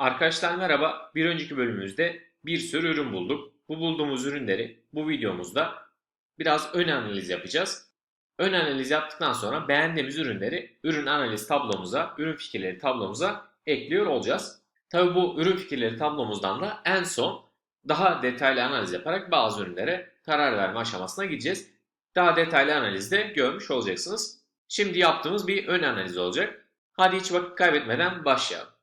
Arkadaşlar merhaba. Bir önceki bölümümüzde bir sürü ürün bulduk. Bu bulduğumuz ürünleri bu videomuzda biraz ön analiz yapacağız. Ön analiz yaptıktan sonra beğendiğimiz ürünleri ürün analiz tablomuza, ürün fikirleri tablomuza ekliyor olacağız. Tabi bu ürün fikirleri tablomuzdan da en son daha detaylı analiz yaparak bazı ürünlere karar verme aşamasına gideceğiz. Daha detaylı analizde görmüş olacaksınız. Şimdi yaptığımız bir ön analiz olacak. Hadi hiç vakit kaybetmeden başlayalım.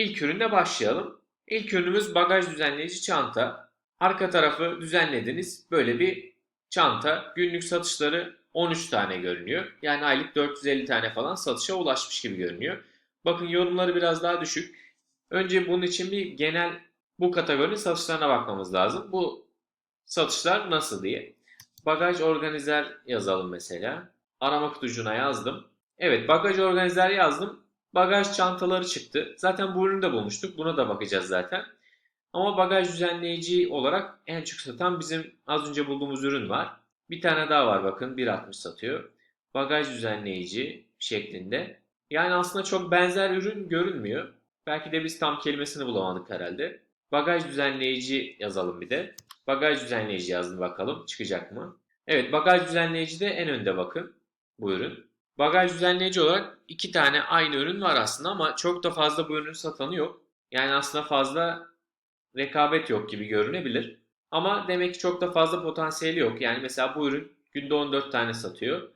İlk ürünle başlayalım. İlk ürünümüz bagaj düzenleyici çanta. Arka tarafı düzenlediniz. Böyle bir çanta. Günlük satışları 13 tane görünüyor. Yani aylık 450 tane falan satışa ulaşmış gibi görünüyor. Bakın yorumları biraz daha düşük. Önce bunun için bir genel bu kategorinin satışlarına bakmamız lazım. Bu satışlar nasıl diye. Bagaj organizer yazalım mesela. Arama kutucuğuna yazdım. Evet bagaj organizer yazdım. Bagaj çantaları çıktı. Zaten bu ürünü de bulmuştuk. Buna da bakacağız zaten. Ama bagaj düzenleyici olarak en çok satan bizim az önce bulduğumuz ürün var. Bir tane daha var bakın 1.60 satıyor. Bagaj düzenleyici şeklinde. Yani aslında çok benzer ürün görünmüyor. Belki de biz tam kelimesini bulamadık herhalde. Bagaj düzenleyici yazalım bir de. Bagaj düzenleyici yazdım bakalım çıkacak mı? Evet bagaj düzenleyici de en önde bakın bu ürün. Bagaj düzenleyici olarak iki tane aynı ürün var aslında ama çok da fazla bu ürünün satanı yok. Yani aslında fazla rekabet yok gibi görünebilir. Ama demek ki çok da fazla potansiyeli yok. Yani mesela bu ürün günde 14 tane satıyor.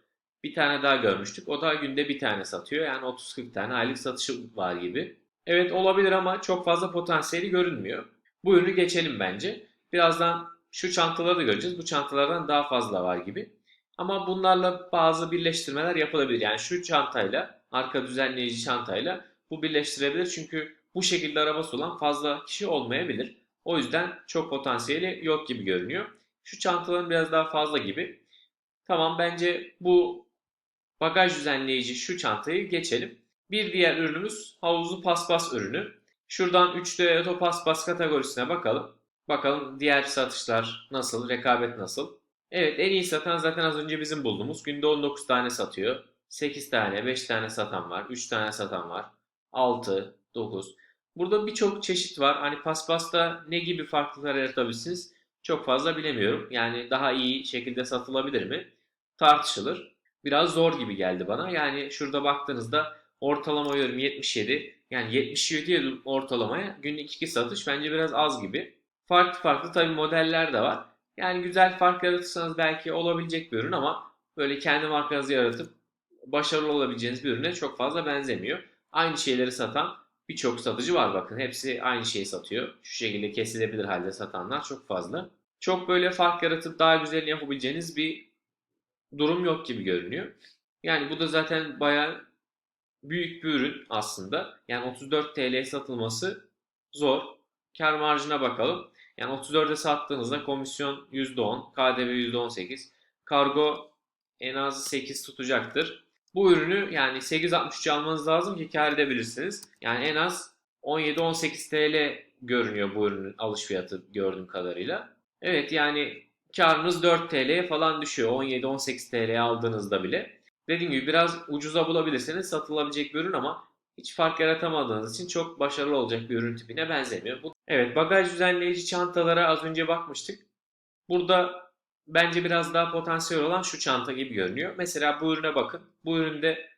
Bir tane daha görmüştük. O da günde bir tane satıyor. Yani 30-40 tane aylık satışı var gibi. Evet olabilir ama çok fazla potansiyeli görünmüyor. Bu ürünü geçelim bence. Birazdan şu çantaları da göreceğiz. Bu çantalardan daha fazla var gibi. Ama bunlarla bazı birleştirmeler yapılabilir. Yani şu çantayla, arka düzenleyici çantayla bu birleştirebilir. Çünkü bu şekilde arabası olan fazla kişi olmayabilir. O yüzden çok potansiyeli yok gibi görünüyor. Şu çantaların biraz daha fazla gibi. Tamam bence bu bagaj düzenleyici şu çantayı geçelim. Bir diğer ürünümüz havuzlu paspas ürünü. Şuradan 3D Auto paspas kategorisine bakalım. Bakalım diğer satışlar nasıl, rekabet nasıl. Evet en iyi satan zaten az önce bizim bulduğumuz. Günde 19 tane satıyor. 8 tane, 5 tane satan var. 3 tane satan var. 6, 9. Burada birçok çeşit var. Hani paspasta ne gibi farklılıklar yaratabilirsiniz? Çok fazla bilemiyorum. Yani daha iyi şekilde satılabilir mi? Tartışılır. Biraz zor gibi geldi bana. Yani şurada baktığınızda ortalama yorum 77. Yani 77 ortalamaya günlük 2 satış bence biraz az gibi. Farklı farklı tabii modeller de var. Yani güzel fark yaratırsanız belki olabilecek bir ürün ama böyle kendi markanızı yaratıp başarılı olabileceğiniz bir ürüne çok fazla benzemiyor. Aynı şeyleri satan birçok satıcı var bakın. Hepsi aynı şeyi satıyor. Şu şekilde kesilebilir halde satanlar çok fazla. Çok böyle fark yaratıp daha güzelini yapabileceğiniz bir durum yok gibi görünüyor. Yani bu da zaten bayağı büyük bir ürün aslında. Yani 34 TL satılması zor. Kar marjına bakalım. Yani 34'e sattığınızda komisyon %10, KDV %18, kargo en az 8 tutacaktır. Bu ürünü yani 8.63 almanız lazım ki kar edebilirsiniz. Yani en az 17-18 TL görünüyor bu ürünün alış fiyatı gördüğüm kadarıyla. Evet yani karınız 4 TL'ye falan düşüyor 17-18 TL'ye aldığınızda bile. Dediğim gibi biraz ucuza bulabilirseniz satılabilecek bir ürün ama hiç fark yaratamadığınız için çok başarılı olacak bir ürün tipine benzemiyor. Bu, evet bagaj düzenleyici çantalara az önce bakmıştık. Burada bence biraz daha potansiyel olan şu çanta gibi görünüyor. Mesela bu ürüne bakın. Bu üründe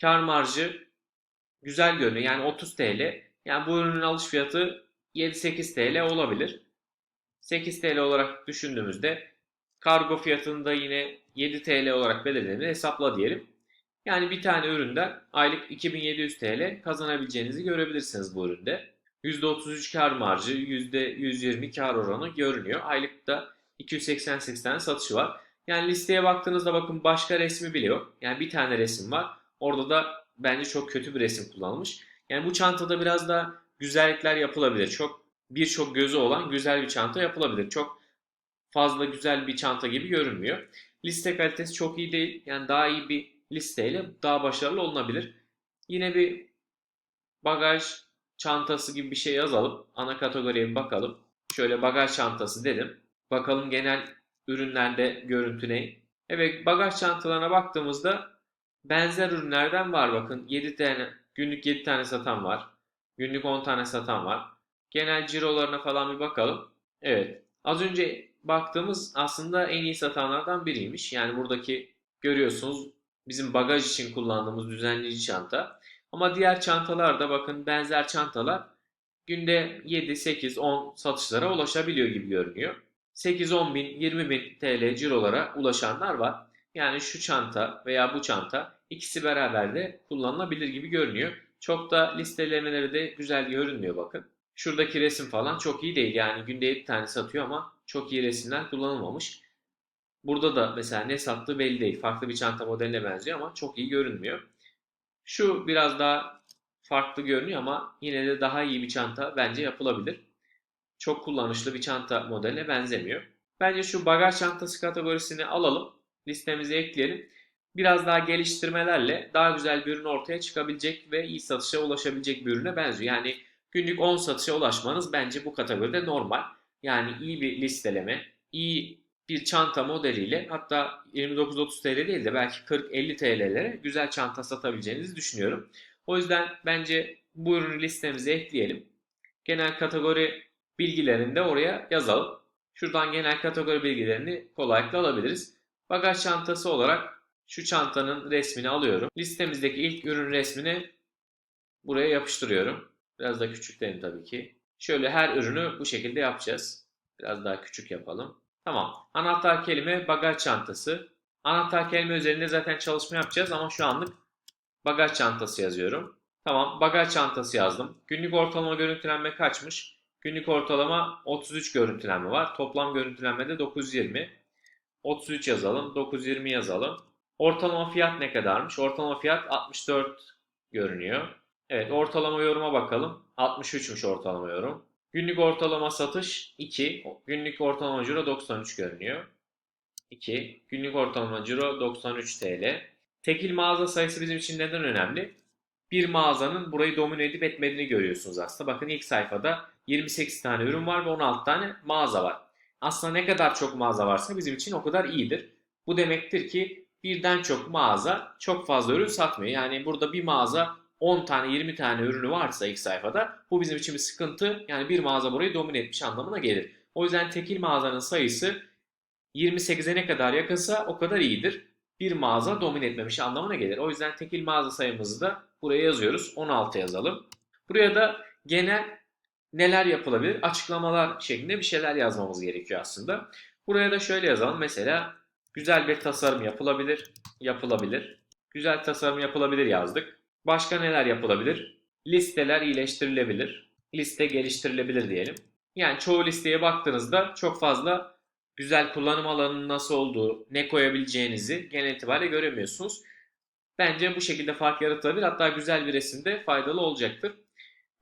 kar marjı güzel görünüyor. Yani 30 TL. Yani bu ürünün alış fiyatı 7-8 TL olabilir. 8 TL olarak düşündüğümüzde kargo fiyatını da yine 7 TL olarak belirlediğinde hesapla diyelim. Yani bir tane üründen aylık 2700 TL kazanabileceğinizi görebilirsiniz bu üründe. %33 kar marjı, %120 kar oranı görünüyor. Aylıkta 288 tane satışı var. Yani listeye baktığınızda bakın başka resmi bile yok. Yani bir tane resim var. Orada da bence çok kötü bir resim kullanılmış. Yani bu çantada biraz da güzellikler yapılabilir. Çok birçok gözü olan güzel bir çanta yapılabilir. Çok fazla güzel bir çanta gibi görünmüyor. Liste kalitesi çok iyi değil. Yani daha iyi bir listeyle daha başarılı olunabilir. Yine bir bagaj çantası gibi bir şey yazalım. Ana kategoriye bir bakalım. Şöyle bagaj çantası dedim. Bakalım genel ürünlerde görüntü ne? Evet bagaj çantalarına baktığımızda benzer ürünlerden var bakın 7 tane günlük 7 tane satan var. Günlük 10 tane satan var. Genel cirolarına falan bir bakalım. Evet. Az önce baktığımız aslında en iyi satanlardan biriymiş. Yani buradaki görüyorsunuz bizim bagaj için kullandığımız düzenleyici çanta. Ama diğer çantalar da bakın benzer çantalar günde 7, 8, 10 satışlara ulaşabiliyor gibi görünüyor. 8-10 bin, 20 bin TL cirolara ulaşanlar var. Yani şu çanta veya bu çanta ikisi beraber de kullanılabilir gibi görünüyor. Çok da listelemeleri de güzel görünmüyor bakın. Şuradaki resim falan çok iyi değil. Yani günde 7 tane satıyor ama çok iyi resimler kullanılmamış. Burada da mesela ne sattığı belli değil. Farklı bir çanta modeline benziyor ama çok iyi görünmüyor. Şu biraz daha farklı görünüyor ama yine de daha iyi bir çanta bence yapılabilir. Çok kullanışlı bir çanta modeline benzemiyor. Bence şu bagaj çantası kategorisini alalım. Listemize ekleyelim. Biraz daha geliştirmelerle daha güzel bir ürün ortaya çıkabilecek ve iyi satışa ulaşabilecek bir ürüne benziyor. Yani günlük 10 satışa ulaşmanız bence bu kategoride normal. Yani iyi bir listeleme, iyi bir çanta modeliyle hatta 29-30 TL değil de belki 40-50 TL'lere güzel çanta satabileceğinizi düşünüyorum. O yüzden bence bu ürünü listemize ekleyelim. Genel kategori bilgilerini de oraya yazalım. Şuradan genel kategori bilgilerini kolaylıkla alabiliriz. Bagaj çantası olarak şu çantanın resmini alıyorum. Listemizdeki ilk ürün resmini buraya yapıştırıyorum. Biraz da küçüklerini tabii ki. Şöyle her ürünü bu şekilde yapacağız. Biraz daha küçük yapalım. Tamam. Anahtar kelime bagaj çantası. Anahtar kelime üzerinde zaten çalışma yapacağız ama şu anlık bagaj çantası yazıyorum. Tamam bagaj çantası yazdım. Günlük ortalama görüntülenme kaçmış? Günlük ortalama 33 görüntülenme var. Toplam görüntülenme de 920. 33 yazalım. 920 yazalım. Ortalama fiyat ne kadarmış? Ortalama fiyat 64 görünüyor. Evet ortalama yoruma bakalım. 63'müş ortalama yorum. Günlük ortalama satış 2. Günlük ortalama ciro 93 görünüyor. 2. Günlük ortalama ciro 93 TL. Tekil mağaza sayısı bizim için neden önemli? Bir mağazanın burayı domine edip etmediğini görüyorsunuz aslında. Bakın ilk sayfada 28 tane ürün var ve 16 tane mağaza var. Aslında ne kadar çok mağaza varsa bizim için o kadar iyidir. Bu demektir ki birden çok mağaza çok fazla ürün satmıyor. Yani burada bir mağaza 10 tane 20 tane ürünü varsa ilk sayfada bu bizim için bir sıkıntı. Yani bir mağaza burayı domine etmiş anlamına gelir. O yüzden tekil mağazanın sayısı 28'e ne kadar yakınsa o kadar iyidir. Bir mağaza domine etmemiş anlamına gelir. O yüzden tekil mağaza sayımızı da buraya yazıyoruz. 16 yazalım. Buraya da genel neler yapılabilir açıklamalar şeklinde bir şeyler yazmamız gerekiyor aslında. Buraya da şöyle yazalım. Mesela güzel bir tasarım yapılabilir. Yapılabilir. Güzel tasarım yapılabilir yazdık. Başka neler yapılabilir? Listeler iyileştirilebilir. Liste geliştirilebilir diyelim. Yani çoğu listeye baktığınızda çok fazla güzel kullanım alanının nasıl olduğu, ne koyabileceğinizi genel itibariyle göremiyorsunuz. Bence bu şekilde fark yaratılabilir. Hatta güzel bir resimde faydalı olacaktır.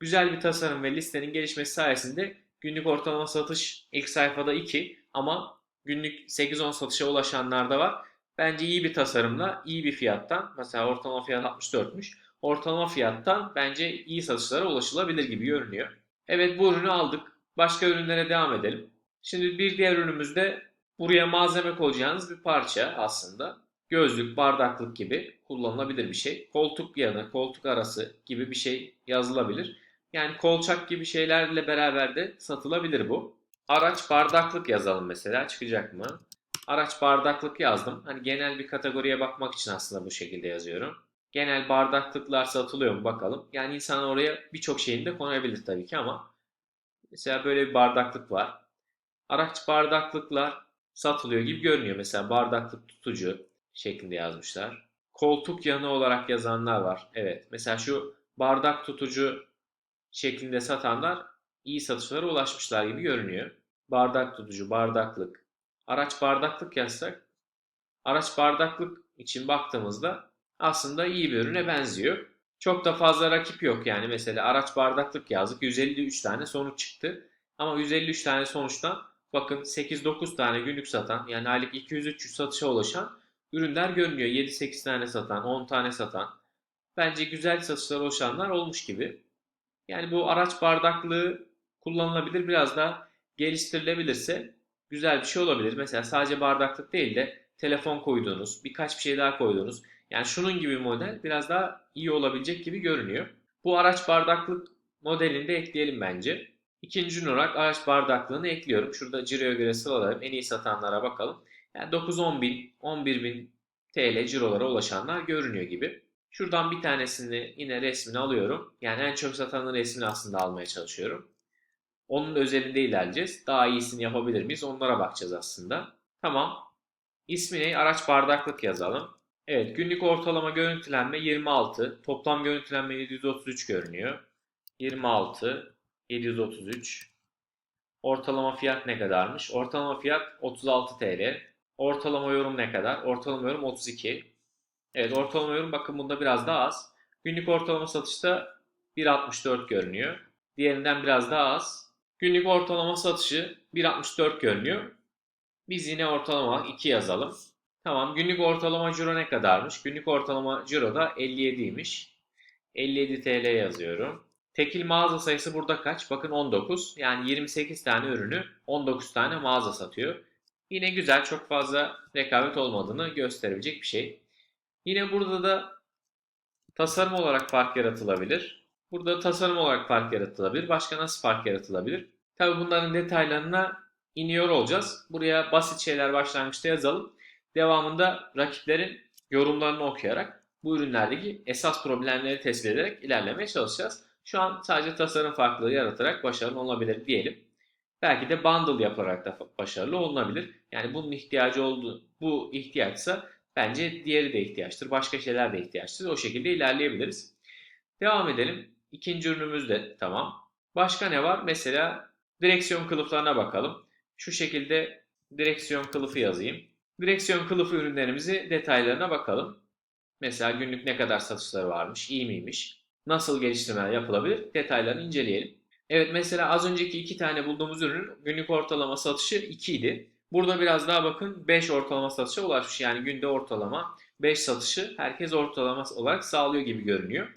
Güzel bir tasarım ve listenin gelişmesi sayesinde günlük ortalama satış ilk sayfada 2 ama günlük 8-10 satışa ulaşanlar da var. Bence iyi bir tasarımla, iyi bir fiyattan, mesela ortalama fiyat 64'müş. Ortalama fiyattan bence iyi satışlara ulaşılabilir gibi görünüyor. Evet bu ürünü aldık. Başka ürünlere devam edelim. Şimdi bir diğer ürünümüzde buraya malzeme koyacağınız bir parça aslında. Gözlük, bardaklık gibi kullanılabilir bir şey. Koltuk yanı, koltuk arası gibi bir şey yazılabilir. Yani kolçak gibi şeylerle beraber de satılabilir bu. Araç bardaklık yazalım mesela. Çıkacak mı? Araç bardaklık yazdım. Hani genel bir kategoriye bakmak için aslında bu şekilde yazıyorum. Genel bardaklıklar satılıyor mu bakalım. Yani insan oraya birçok şeyini de konabilir tabii ki ama mesela böyle bir bardaklık var. Araç bardaklıklar satılıyor gibi görünüyor. Mesela bardaklık tutucu şeklinde yazmışlar. Koltuk yanı olarak yazanlar var. Evet. Mesela şu bardak tutucu şeklinde satanlar iyi satışlara ulaşmışlar gibi görünüyor. Bardak tutucu, bardaklık. Araç bardaklık yazsak araç bardaklık için baktığımızda aslında iyi bir ürüne benziyor. Çok da fazla rakip yok yani mesela araç bardaklık yazdık 153 tane sonuç çıktı. Ama 153 tane sonuçtan bakın 8-9 tane günlük satan yani aylık 200-300 satışa ulaşan ürünler görünüyor. 7-8 tane satan, 10 tane satan. Bence güzel satışlar ulaşanlar olmuş gibi. Yani bu araç bardaklığı kullanılabilir biraz daha geliştirilebilirse güzel bir şey olabilir. Mesela sadece bardaklık değil de telefon koyduğunuz, birkaç bir şey daha koyduğunuz Yani şunun gibi model biraz daha iyi olabilecek gibi görünüyor. Bu araç bardaklık modelini de ekleyelim bence. İkinci olarak araç bardaklığını ekliyorum. Şurada ciroya göre sıralayalım. En iyi satanlara bakalım. Yani 9-10 bin, 11 bin TL cirolara ulaşanlar görünüyor gibi. Şuradan bir tanesini yine resmini alıyorum. Yani en çok satanın resmini aslında almaya çalışıyorum. Onun özelinde ilerleyeceğiz. Daha iyisini yapabilir miyiz? Onlara bakacağız aslında. Tamam. İsmi ne? Araç bardaklık yazalım. Evet günlük ortalama görüntülenme 26. Toplam görüntülenme 733 görünüyor. 26, 733. Ortalama fiyat ne kadarmış? Ortalama fiyat 36 TL. Ortalama yorum ne kadar? Ortalama yorum 32. Evet ortalama yorum bakın bunda biraz daha az. Günlük ortalama satışta 1.64 görünüyor. Diğerinden biraz daha az. Günlük ortalama satışı 1.64 görünüyor. Biz yine ortalama 2 yazalım. Tamam günlük ortalama ciro ne kadarmış? Günlük ortalama ciro da 57'ymiş. 57 TL yazıyorum. Tekil mağaza sayısı burada kaç? Bakın 19. Yani 28 tane ürünü 19 tane mağaza satıyor. Yine güzel çok fazla rekabet olmadığını gösterebilecek bir şey. Yine burada da tasarım olarak fark yaratılabilir. Burada tasarım olarak fark yaratılabilir. Başka nasıl fark yaratılabilir? Tabi bunların detaylarına iniyor olacağız. Buraya basit şeyler başlangıçta yazalım. Devamında rakiplerin yorumlarını okuyarak bu ürünlerdeki esas problemleri tespit ederek ilerlemeye çalışacağız. Şu an sadece tasarım farklılığı yaratarak başarılı olabilir diyelim. Belki de bundle yaparak da başarılı olunabilir. Yani bunun ihtiyacı olduğu, bu ihtiyaçsa bence diğeri de ihtiyaçtır. Başka şeyler de ihtiyaçtır. O şekilde ilerleyebiliriz. Devam edelim. İkinci ürünümüz de tamam. Başka ne var? Mesela direksiyon kılıflarına bakalım. Şu şekilde direksiyon kılıfı yazayım. Direksiyon kılıfı ürünlerimizi detaylarına bakalım. Mesela günlük ne kadar satışları varmış, iyi miymiş, nasıl geliştirmeler yapılabilir detaylarını inceleyelim. Evet mesela az önceki iki tane bulduğumuz ürünün günlük ortalama satışı 2 idi. Burada biraz daha bakın 5 ortalama satışa ulaşmış. Yani günde ortalama 5 satışı herkes ortalama olarak sağlıyor gibi görünüyor.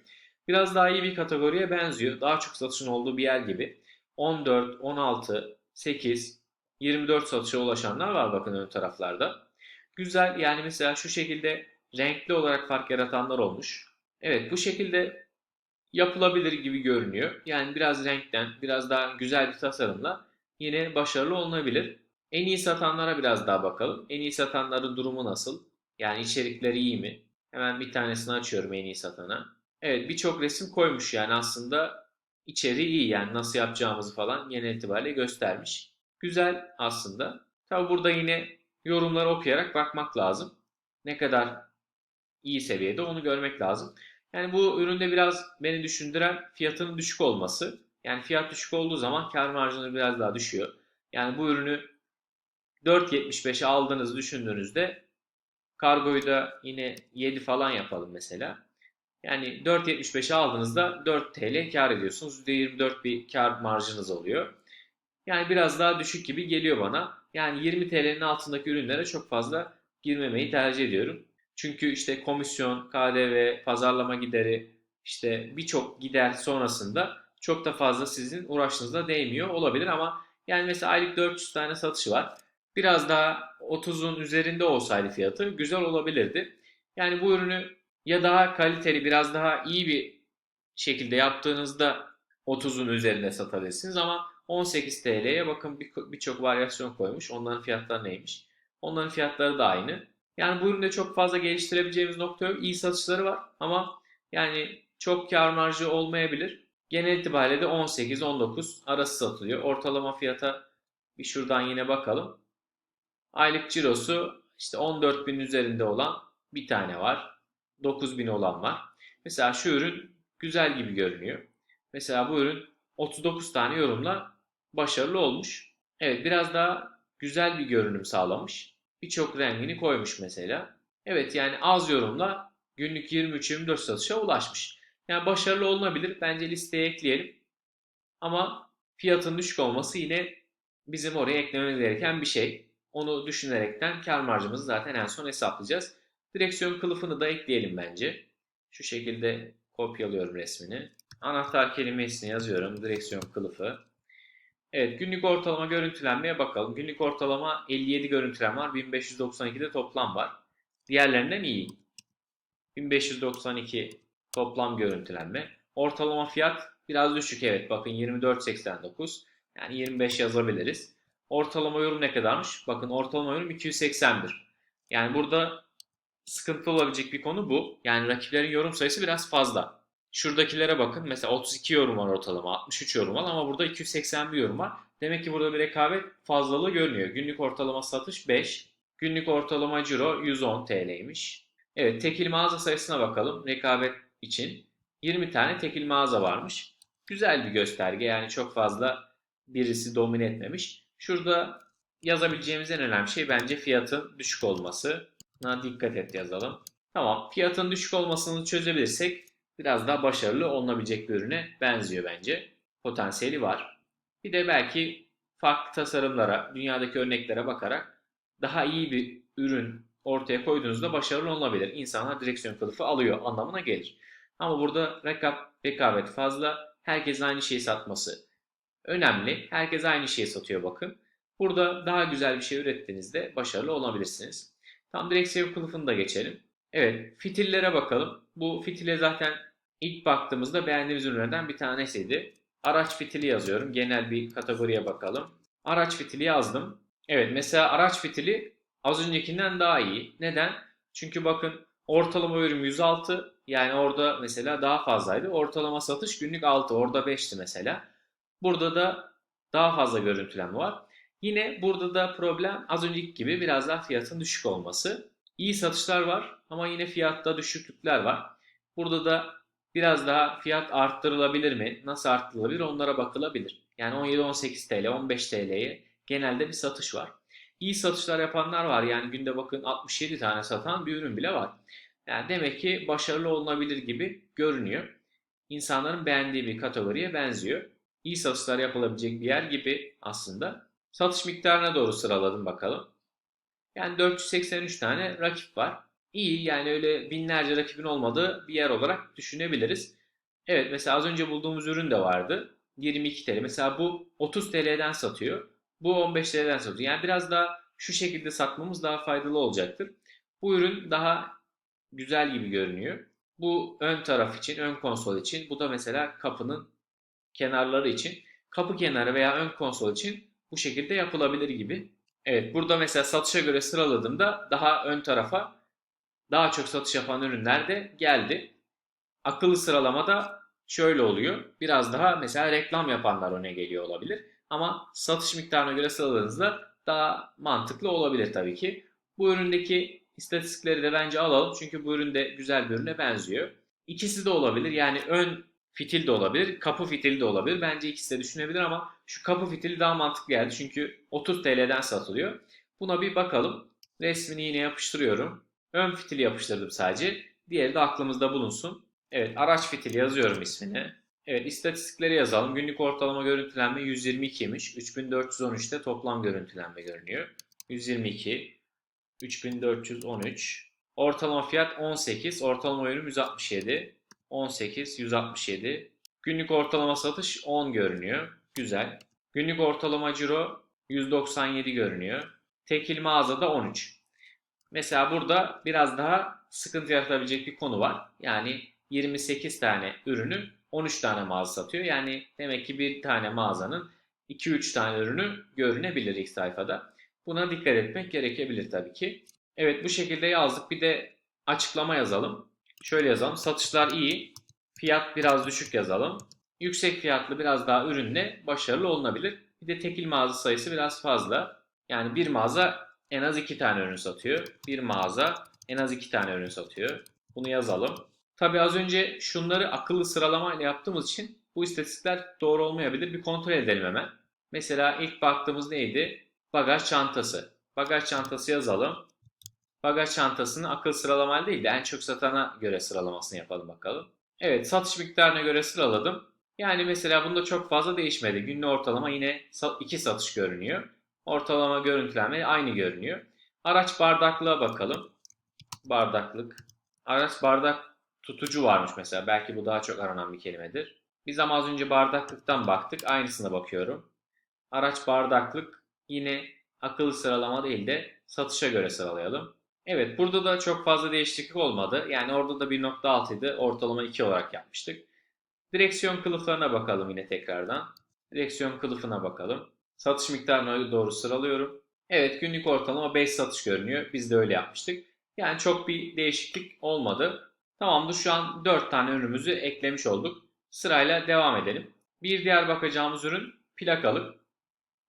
Biraz daha iyi bir kategoriye benziyor. Daha çok satışın olduğu bir yer gibi. 14, 16, 8, 24 satışa ulaşanlar var bakın ön taraflarda. Güzel yani mesela şu şekilde renkli olarak fark yaratanlar olmuş. Evet bu şekilde yapılabilir gibi görünüyor. Yani biraz renkten, biraz daha güzel bir tasarımla yine başarılı olunabilir. En iyi satanlara biraz daha bakalım. En iyi satanların durumu nasıl? Yani içerikleri iyi mi? Hemen bir tanesini açıyorum en iyi satana. Evet birçok resim koymuş yani aslında içeriği iyi yani nasıl yapacağımızı falan genel itibariyle göstermiş. Güzel aslında. Tabi burada yine yorumları okuyarak bakmak lazım. Ne kadar iyi seviyede onu görmek lazım. Yani bu üründe biraz beni düşündüren fiyatının düşük olması. Yani fiyat düşük olduğu zaman kar marjını biraz daha düşüyor. Yani bu ürünü 4.75'e aldığınızı düşündüğünüzde kargoyu da yine 7 falan yapalım mesela. Yani 4.75'e aldığınızda 4 TL kar ediyorsunuz. %24 bir kar marjınız oluyor. Yani biraz daha düşük gibi geliyor bana. Yani 20 TL'nin altındaki ürünlere çok fazla girmemeyi tercih ediyorum. Çünkü işte komisyon, KDV, pazarlama gideri, işte birçok gider sonrasında çok da fazla sizin uğraştığınızda değmiyor olabilir ama yani mesela aylık 400 tane satışı var. Biraz daha 30'un üzerinde olsaydı fiyatı güzel olabilirdi. Yani bu ürünü ya daha kaliteli, biraz daha iyi bir şekilde yaptığınızda 30'un üzerinde satabilirsiniz ama 18 TL'ye bakın birçok bir varyasyon koymuş. Onların fiyatları neymiş? Onların fiyatları da aynı. Yani bu üründe çok fazla geliştirebileceğimiz nokta yok. İyi satışları var ama yani çok kar marjı olmayabilir. Genel itibariyle de 18-19 arası satılıyor. Ortalama fiyata bir şuradan yine bakalım. Aylık cirosu işte 14 bin üzerinde olan bir tane var. 9 bin olan var. Mesela şu ürün güzel gibi görünüyor. Mesela bu ürün 39 tane yorumla başarılı olmuş. Evet biraz daha güzel bir görünüm sağlamış. Birçok rengini koymuş mesela. Evet yani az yorumla günlük 23-24 satışa ulaşmış. Yani başarılı olunabilir. Bence listeye ekleyelim. Ama fiyatın düşük olması yine bizim oraya eklememiz gereken bir şey. Onu düşünerekten kar marjımızı zaten en son hesaplayacağız. Direksiyon kılıfını da ekleyelim bence. Şu şekilde kopyalıyorum resmini. Anahtar kelimesini yazıyorum. Direksiyon kılıfı. Evet günlük ortalama görüntülenmeye bakalım. Günlük ortalama 57 görüntülenme var. 1592'de toplam var. Diğerlerinden iyi. 1592 toplam görüntülenme. Ortalama fiyat biraz düşük evet bakın 24.89 yani 25 yazabiliriz. Ortalama yorum ne kadarmış? Bakın ortalama yorum 281. Yani burada sıkıntı olabilecek bir konu bu. Yani rakiplerin yorum sayısı biraz fazla. Şuradakilere bakın. Mesela 32 yorum var ortalama, 63 yorum var ama burada 281 yorum var. Demek ki burada bir rekabet fazlalığı görünüyor. Günlük ortalama satış 5. Günlük ortalama ciro 110 TL'ymiş. Evet tekil mağaza sayısına bakalım rekabet için. 20 tane tekil mağaza varmış. Güzel bir gösterge yani çok fazla birisi domine etmemiş. Şurada yazabileceğimiz en önemli şey bence fiyatın düşük olması. Buna dikkat et yazalım. Tamam fiyatın düşük olmasını çözebilirsek biraz daha başarılı olunabilecek bir ürüne benziyor bence. Potansiyeli var. Bir de belki farklı tasarımlara, dünyadaki örneklere bakarak daha iyi bir ürün ortaya koyduğunuzda başarılı olabilir. İnsanlar direksiyon kılıfı alıyor anlamına gelir. Ama burada rekab, rekabet fazla. Herkes aynı şeyi satması önemli. Herkes aynı şeyi satıyor bakın. Burada daha güzel bir şey ürettiğinizde başarılı olabilirsiniz. Tam direksiyon kılıfını da geçelim. Evet fitillere bakalım. Bu fitile zaten ilk baktığımızda beğendiğimiz ürünlerden bir tanesiydi. Araç fitili yazıyorum. Genel bir kategoriye bakalım. Araç fitili yazdım. Evet mesela araç fitili az öncekinden daha iyi. Neden? Çünkü bakın ortalama ürün 106 yani orada mesela daha fazlaydı. Ortalama satış günlük 6 orada 5'ti mesela. Burada da daha fazla görüntülenme var. Yine burada da problem az önceki gibi biraz daha fiyatın düşük olması. İyi satışlar var ama yine fiyatta düşüklükler var. Burada da biraz daha fiyat arttırılabilir mi? Nasıl arttırılabilir? Onlara bakılabilir. Yani 17-18 TL, 15 TL'ye genelde bir satış var. İyi satışlar yapanlar var. Yani günde bakın 67 tane satan bir ürün bile var. Yani demek ki başarılı olunabilir gibi görünüyor. İnsanların beğendiği bir kategoriye benziyor. İyi satışlar yapılabilecek bir yer gibi aslında. Satış miktarına doğru sıraladım bakalım. Yani 483 tane rakip var. İyi yani öyle binlerce rakibin olmadığı bir yer olarak düşünebiliriz. Evet mesela az önce bulduğumuz ürün de vardı. 22 TL. Mesela bu 30 TL'den satıyor. Bu 15 TL'den satıyor. Yani biraz daha şu şekilde satmamız daha faydalı olacaktır. Bu ürün daha güzel gibi görünüyor. Bu ön taraf için, ön konsol için. Bu da mesela kapının kenarları için. Kapı kenarı veya ön konsol için bu şekilde yapılabilir gibi. Evet burada mesela satışa göre sıraladığımda daha ön tarafa daha çok satış yapan ürünler de geldi. Akıllı sıralamada şöyle oluyor. Biraz daha mesela reklam yapanlar öne geliyor olabilir. Ama satış miktarına göre sıraladığınızda daha mantıklı olabilir tabii ki. Bu üründeki istatistikleri de bence alalım. Çünkü bu ürün de güzel bir ürüne benziyor. İkisi de olabilir. Yani ön fitil de olabilir, kapı fitili de olabilir. Bence ikisi de düşünebilir ama şu kapı fitili daha mantıklı geldi. Çünkü 30 TL'den satılıyor. Buna bir bakalım. Resmini yine yapıştırıyorum. Ön fitili yapıştırdım sadece. Diğeri de aklımızda bulunsun. Evet araç fitili yazıyorum ismini. Evet istatistikleri yazalım. Günlük ortalama görüntülenme 122'ymiş. 3413'te toplam görüntülenme görünüyor. 122, 3413. Ortalama fiyat 18, ortalama ürün 167. 18, 167. Günlük ortalama satış 10 görünüyor. Güzel. Günlük ortalama ciro 197 görünüyor. Tekil mağazada 13. Mesela burada biraz daha sıkıntı yaratabilecek bir konu var. Yani 28 tane ürünü 13 tane mağaza satıyor. Yani demek ki bir tane mağazanın 2-3 tane ürünü görünebilir ilk sayfada. Buna dikkat etmek gerekebilir tabii ki. Evet bu şekilde yazdık. Bir de açıklama yazalım. Şöyle yazalım. Satışlar iyi. Fiyat biraz düşük yazalım. Yüksek fiyatlı biraz daha ürünle başarılı olunabilir. Bir de tekil mağaza sayısı biraz fazla. Yani bir mağaza en az iki tane ürün satıyor. Bir mağaza en az iki tane ürün satıyor. Bunu yazalım. Tabi az önce şunları akıllı sıralamayla yaptığımız için bu istatistikler doğru olmayabilir. Bir kontrol edelim hemen. Mesela ilk baktığımız neydi? Bagaj çantası. Bagaj çantası yazalım. Bagaj çantasını akıl sıralamayla değil de en çok satana göre sıralamasını yapalım bakalım. Evet satış miktarına göre sıraladım. Yani mesela bunda çok fazla değişmedi. Günlük ortalama yine iki satış görünüyor. Ortalama görüntülenme aynı görünüyor. Araç bardaklığa bakalım. Bardaklık. Araç bardak tutucu varmış mesela. Belki bu daha çok aranan bir kelimedir. Biz ama az önce bardaklıktan baktık. Aynısına bakıyorum. Araç bardaklık yine akıllı sıralama değil de satışa göre sıralayalım. Evet burada da çok fazla değişiklik olmadı. Yani orada da 1.6 idi. Ortalama 2 olarak yapmıştık. Direksiyon kılıflarına bakalım yine tekrardan. Direksiyon kılıfına bakalım. Satış miktarına doğru sıralıyorum. Evet günlük ortalama 5 satış görünüyor. Biz de öyle yapmıştık. Yani çok bir değişiklik olmadı. Tamamdır şu an 4 tane ürünümüzü eklemiş olduk. Sırayla devam edelim. Bir diğer bakacağımız ürün plakalık.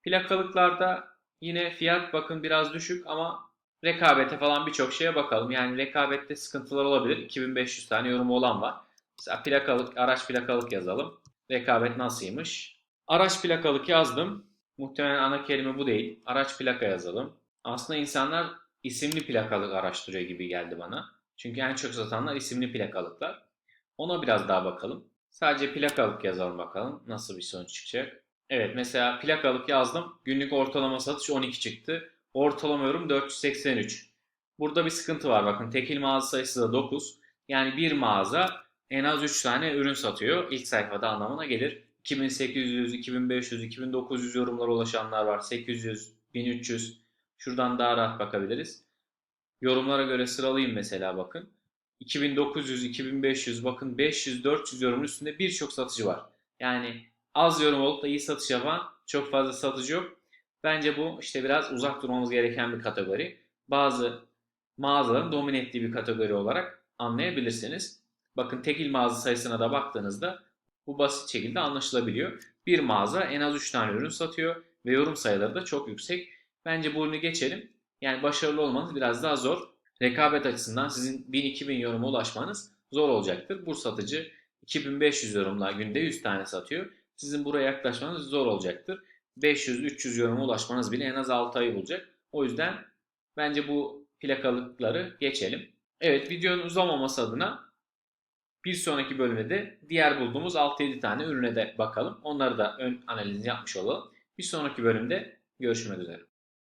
Plakalıklarda yine fiyat bakın biraz düşük ama rekabete falan birçok şeye bakalım. Yani rekabette sıkıntılar olabilir. 2500 tane yorum olan var. Mesela plakalık, araç plakalık yazalım. Rekabet nasılmış? Araç plakalık yazdım. Muhtemelen ana kelime bu değil. Araç plaka yazalım. Aslında insanlar isimli plakalık araştırıyor gibi geldi bana. Çünkü en çok satanlar isimli plakalıklar. Ona biraz daha bakalım. Sadece plakalık yazalım bakalım. Nasıl bir sonuç çıkacak? Evet mesela plakalık yazdım. Günlük ortalama satış 12 çıktı. Ortalama yorum 483. Burada bir sıkıntı var bakın. Tekil mağaza sayısı da 9. Yani bir mağaza en az 3 tane ürün satıyor. İlk sayfada anlamına gelir. 2800, 2500, 2900 yorumlara ulaşanlar var. 800, 1300. Şuradan daha rahat bakabiliriz. Yorumlara göre sıralayayım mesela bakın. 2900, 2500 bakın 500, 400 yorumun üstünde birçok satıcı var. Yani az yorum olup da iyi satış yapan çok fazla satıcı yok. Bence bu işte biraz uzak durmamız gereken bir kategori. Bazı mağazaların domine ettiği bir kategori olarak anlayabilirsiniz. Bakın tekil mağaza sayısına da baktığınızda bu basit şekilde anlaşılabiliyor. Bir mağaza en az 3 tane ürün satıyor ve yorum sayıları da çok yüksek. Bence bu ürünü geçelim. Yani başarılı olmanız biraz daha zor. Rekabet açısından sizin 1000-2000 yoruma ulaşmanız zor olacaktır. Bu satıcı 2500 yorumla günde 100 tane satıyor. Sizin buraya yaklaşmanız zor olacaktır. 500-300 yoruma ulaşmanız bile en az 6 ay bulacak. O yüzden bence bu plakalıkları geçelim. Evet videonun uzamaması adına bir sonraki bölümde de diğer bulduğumuz 6-7 tane ürüne de bakalım. Onları da ön analizini yapmış olalım. Bir sonraki bölümde görüşmek üzere.